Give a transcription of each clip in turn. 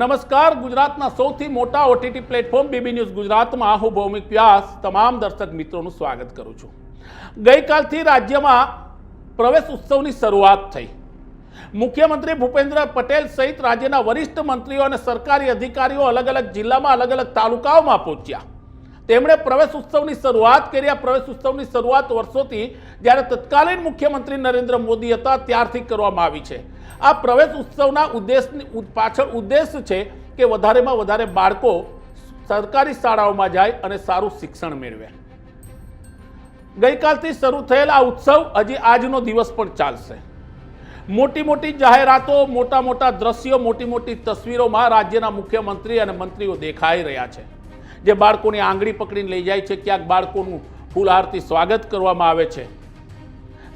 નમસ્કાર, ગુજરાતના સૌથી મોટા ઓટીટી પ્લેટફોર્મ બીબી ન્યૂઝ ગુજરાતમાં હું ભૌમિક વ્યાસ. તમામ દર્શક મિત્રોનું સ્વાગત કરું છું. ગઈકાલથી રાજ્યમાં પ્રવેશ ઉત્સવની શરૂઆત થઈ. મુખ્યમંત્રી ભૂપેન્દ્ર પટેલ સહિત રાજ્યના વરિષ્ઠ મંત્રીઓ અને સરકારી અધિકારીઓ અલગ અલગ જિલ્લામાં અલગ અલગ તાલુકાઓમાં પહોંચ્યા. તેમણે પ્રવેશ ઉત્સવની શરૂઆત કરી. આ પ્રવેશ ઉત્સવની શરૂઆત વર્ષોથી જ્યારે તત્કાલીન મુખ્યમંત્રી નરેન્દ્ર મોદી હતા, ત્યારથી કરવામાં આવી છે. આ પ્રવેશ ઉત્સવના ઉદ્દેશની પાછળ ઉદ્દેશ છે કે વધારેમાં વધારે બાળકો સરકારી શાળાઓમાં જાય અને સારું શિક્ષણ મેળવે. ગઈકાલથી શરૂ થયેલ આ ઉત્સવ હજી આજનો દિવસ પણ ચાલશે. મોટી મોટી જાહેરાતો, મોટા મોટા દ્રશ્યો, મોટી મોટી તસવીરોમાં રાજ્યના મુખ્યમંત્રી અને મંત્રીઓ દેખાઈ રહ્યા છે. જે બાળકોની આંગળી પકડીને લઈ જાય છે, ક્યાંક બાળકોનું ફૂલહારથી સ્વાગત કરવામાં આવે છે.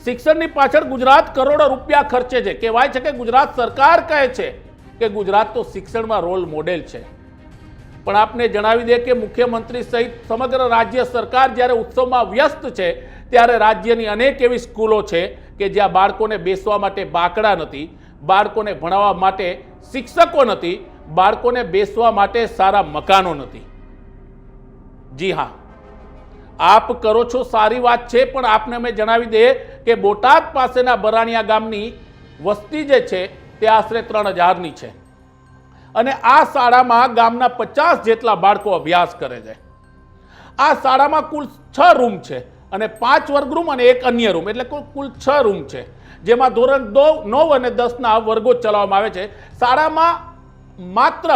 શિક્ષણની પાછળ ગુજરાત કરોડો રૂપિયા ખર્ચે છે. કહેવાય છે કે ગુજરાત સરકાર કહે છે કે ગુજરાત તો શિક્ષણમાં રોલ મોડેલ છે. પણ આપને જણાવી દે કે મુખ્યમંત્રી સહિત સમગ્ર રાજ્ય સરકાર જ્યારે ઉત્સવમાં વ્યસ્ત છે, ત્યારે રાજ્યની અનેક એવી સ્કૂલો છે કે જ્યાં બાળકોને બેસવા માટે બાકડા નથી, બાળકોને ભણાવવા માટે શિક્ષકો નથી, બાળકોને બેસવા માટે સારા મકાનો નથી. જી હા. આપ કરો છો સારી વાત છે, પણ આપને અમે જણાવી દઈએ કે બોટાદ પાસેના બરાણિયા ગામની વસ્તી જે છે, તે આશરે ત્રણ હજારની છે. અને આ શાળામાં ગામના પચાસ જેટલા બાળકો અભ્યાસ કરે છે. આ શાળામાં કુલ છ રૂમ છે અને પાંચ વર્ગરૂમ અને એક અન્ય રૂમ. એટલે કુલ કુલ છ રૂમ છે. જેમાં ધોરણ દો નવ અને દસના વર્ગો ચલાવવામાં આવે છે. શાળામાં માત્ર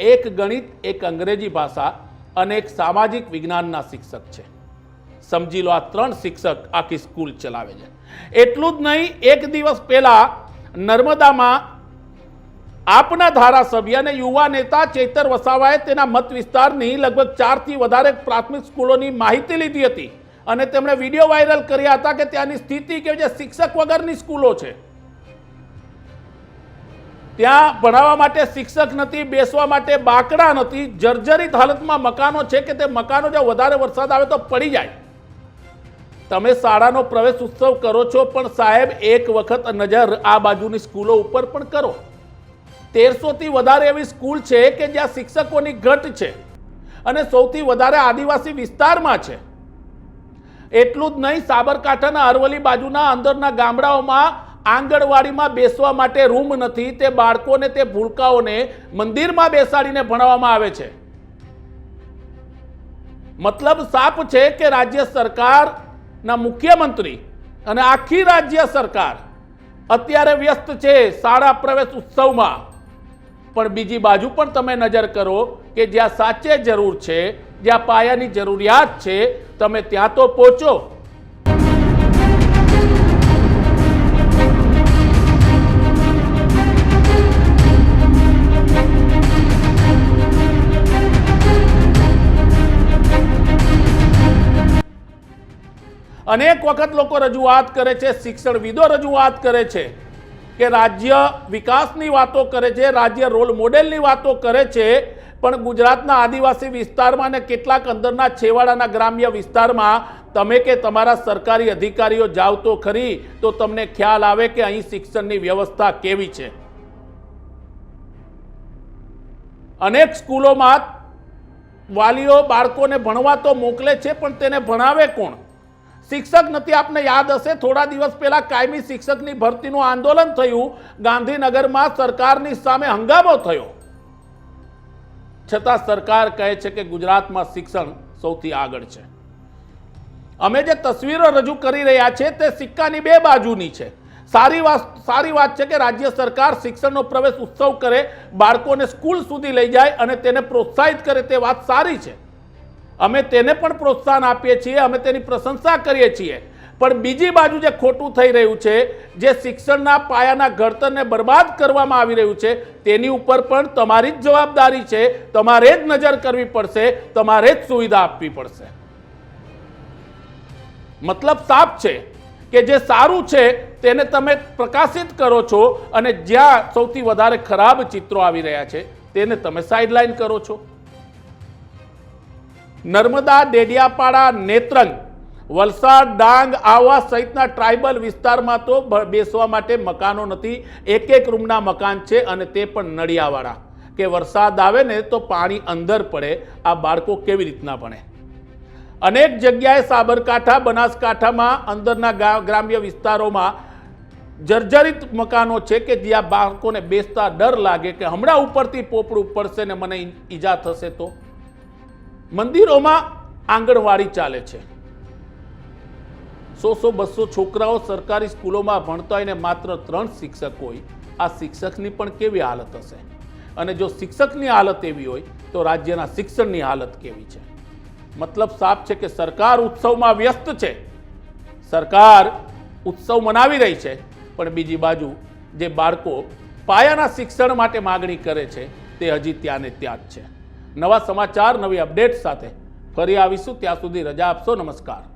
એક ગણિત, એક અંગ્રેજી ભાષા અને એક સામાજિક વિજ્ઞાનના શિક્ષક છે. સમજી લો આ ત્રણ શિક્ષક આખી સ્કૂલ ચલાવે છે. એટલું જ નહીં, એક દિવસ પહેલા નર્મદામાં આપના ધારાસભ્ય અને યુવા નેતા ચેતર વસાવાએ તેના મત વિસ્તારની લગભગ ચારથી વધારે પ્રાથમિક સ્કૂલોની માહિતી લીધી હતી. અને તેમણે વીડિયો વાયરલ કર્યા હતા કે ત્યાંની સ્થિતિ કે છે? શિક્ષક વગરની સ્કૂલો છે. ત્યાં ભણાવવા માટે શિક્ષક નથી, બેસવા માટે બાકડા નથી, જર્જરિત હાલતમાં મકાનો છે કે તે મકાનો જો વધારે વરસાદ આવે તો પડી જાય. તમે શાળાનો પ્રવેશ ઉત્સવ કરો છો, પણ સાહેબ, એક વખત નજર આ બાજુની સ્કૂલો ઉપર પણ કરો. તેરસોથી વધારે એવી સ્કૂલ છે કે જ્યાં શિક્ષકોની ઘટ છે અને સૌથી વધારે આદિવાસી વિસ્તારમાં છે. એટલું જ નહીં, સાબરકાંઠાના અરવલી બાજુના અંદરના ગામડાઓમાં આંગણવાડીમાં બેસવા માટે રૂમ નથી, તે બાળકોને, તે ભૂલકાઓને મંદિરમાં બેસાડીને ભણાવવામાં આવે છે. મતલબ સાફ છે કે રાજ્ય સરકારના મુખ્યમંત્રી અને આખી રાજ્ય સરકાર અત્યારે વ્યસ્ત છે શાળા પ્રવેશ ઉત્સવમાં. પણ બીજી બાજુ પણ તમે નજર કરો કે જ્યાં સાચે જરૂર છે, જ્યાં પાયાની જરૂરિયાત છે, તમે ત્યાં તો પહોંચો. અનેક વખત લોકો રજૂઆત કરે છે, શિક્ષણવિદો રજૂઆત કરે છે કે રાજ્ય વિકાસની વાતો કરે છે, રાજ્ય રોલ મોડેલની વાતો કરે છે, પણ ગુજરાતના આદિવાસી વિસ્તારમાં અને કેટલાક અંદરના છેવાડાના ગ્રામ્ય વિસ્તારમાં તમે કે તમારા સરકારી અધિકારીઓ જાઓ તો ખરી, તો તમને ખ્યાલ આવે કે અહીં શિક્ષણની વ્યવસ્થા કેવી છે. અનેક સ્કૂલોમાં વાલીઓ બાળકોને ભણવા તો મોકલે છે, પણ તેને ભણાવે કોણ? શિક્ષક નથી, આપને યાદ હશે, થોડા દિવસ પહેલા કાયમી શિક્ષકની ભરતીનું આંદોલન થયું, ગાંધીનગરમાં સરકારની સામે હંગામો થયો. છતાં સરકાર કહે છે કે ગુજરાતમાં શિક્ષણ સૌથી આગળ છે. અમે જે તસવીરો રજૂ કરી રહ્યા છે, તે સિક્કાની બે બાજુની છે. સારી વાત સારી વાત છે કે રાજ્ય સરકાર શિક્ષણનો પ્રવેશ ઉત્સવ કરે, બાળકોને સ્કૂલ સુધી લઈ જાય અને તેને પ્રોત્સાહિત કરે તે વાત સારી છે. અમે તેને પણ પ્રોત્સાહન આપીએ છીએ, અમે તેની પ્રશંસા કરીએ છીએ. પણ બીજી બાજુ જે ખોટું થઈ રહ્યું છે, જે શિક્ષણના પાયાના ઘડતરને બરબાદ કરવામાં આવી રહ્યું છે, તેની ઉપર પણ તમારી જ જવાબદારી છે, તમારે જ નજર કરવી પડશે, તમારે જ સુવિધા આપવી પડશે. મતલબ સાફ છે કે જે સારું છે, તેને તમે પ્રકાશિત કરો છો અને જ્યાં સૌથી વધારે ખરાબ ચિત્રો આવી રહ્યા છે, તેને તમે સાઇડલાઇન કરો છો. નર્મદા ડેડિયાપાડા નેત્રંગ, વલસાડ ડાંગ આવા સહિતના ટ્રાઇબલ વિસ્તારમાં તો બેસવા માટે મકાનો નથી. એક એક રૂમના મકાન છે અને તે પણ નળિયાવાળા. કે વરસાદ આવે ને તો પાણી અંદર પડે. આ બાળકો કેવી રીતના ભણે? અનેક જગ્યાએ સાબરકાંઠા, બનાસકાંઠામાં, અંદરના ગ્રામ્ય વિસ્તારોમાં જર્જરિત મકાનો છે કે જ્યાં બાળકોને બેસતા ડર લાગે કે હમણાં ઉપરથી પોપડું પડશે ને મને ઈજા થશે તો? મંદિરોમાં આંગણવાડી ચાલે છે. સો સો બસો છોકરાઓ સરકારી સ્કૂલોમાં ભણતા હોય ને માત્ર ત્રણ શિક્ષક હોય, આ શિક્ષકની પણ કેવી હાલત હશે? અને જો શિક્ષકની હાલત એવી હોય, તો રાજ્યના શિક્ષણની હાલત કેવી છે? મતલબ સાફ છે કે સરકાર ઉત્સવમાં વ્યસ્ત છે. સરકાર ઉત્સવ મનાવી રહી છે, પણ બીજી બાજુ જે બાળકો પાયાના શિક્ષણ માટે માગણી કરે છે, તે હજી ત્યાં ને ત્યાં જ છે. નવા સમાચાર નવી અપડેટ સાથે ફરી આવીશું. ત્યાં સુધી રજા આપશો. નમસ્કાર.